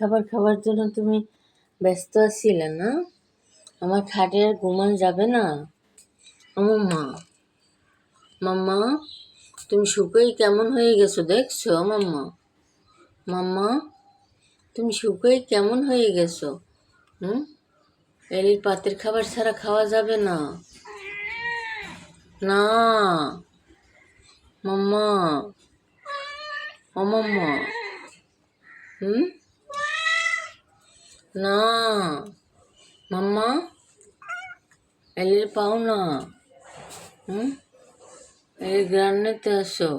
খাবার খাবার জন্য তুমি ব্যস্ত আছিলে না? আমার খাটে আর ঘুমান যাবে না? আমার মা। মাম্মা তুমি শুকাই কেমন হয়ে গেছো দেখছ? মাম্মা মাম্মা তুমি শুকাই কেমন হয়ে গেছো? হুম? এলির পাতের খাবার ছাড়া খাওয়া যাবে না। না। মাম্মা ও মাম্মা হুম? না মাম্মা এলির পাও না হুম এই গ্রান্নেতে আসো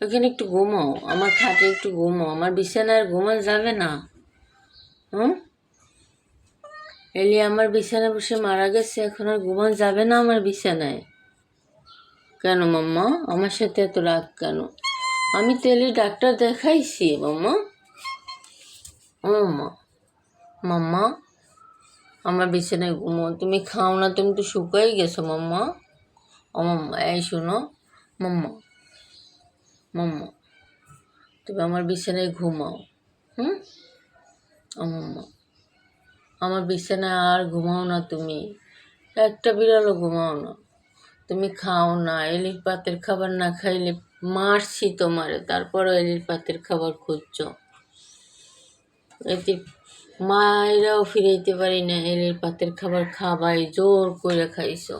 এখানে একটু ঘুমাও আমার খাটে একটু ঘুমাও আমার বিছানায় ঘুমান যাবে না হুম এলি আমার বিছানায় বসে মারা গেছে এখন আর ঘুমান যাবে না আমার বিছানায় কেন মাম্মা আমার সাথে এত রাগ কেন আমি তো এলি ডাক্তার দেখাইছি মাম্মা ও মাম্মা মাম্মা, আমার বিছানায় ঘুমো তুমি খাও না, তুমি তো শুকাই গেছো মাম্মা। ও মাম্মা, এই শোনো, মাম্মা মাম্মা, তুমি আমার বিছানায় ঘুমাও, হুম? মাম্মা, আমার বিছানায় আর ঘুমাও না তুমি। একটা বিড়ালও ঘুমাও না। তুমি খাও না এলির পাতের খাবার না খাইলে মারছি তোমারে, তারপরও এলির পাতের খাবার খুঁজছ। এতে মায়েরাও ফিরাইতে পারি না এলের পাতের খাবার খাবাই জোর করে খাইছো।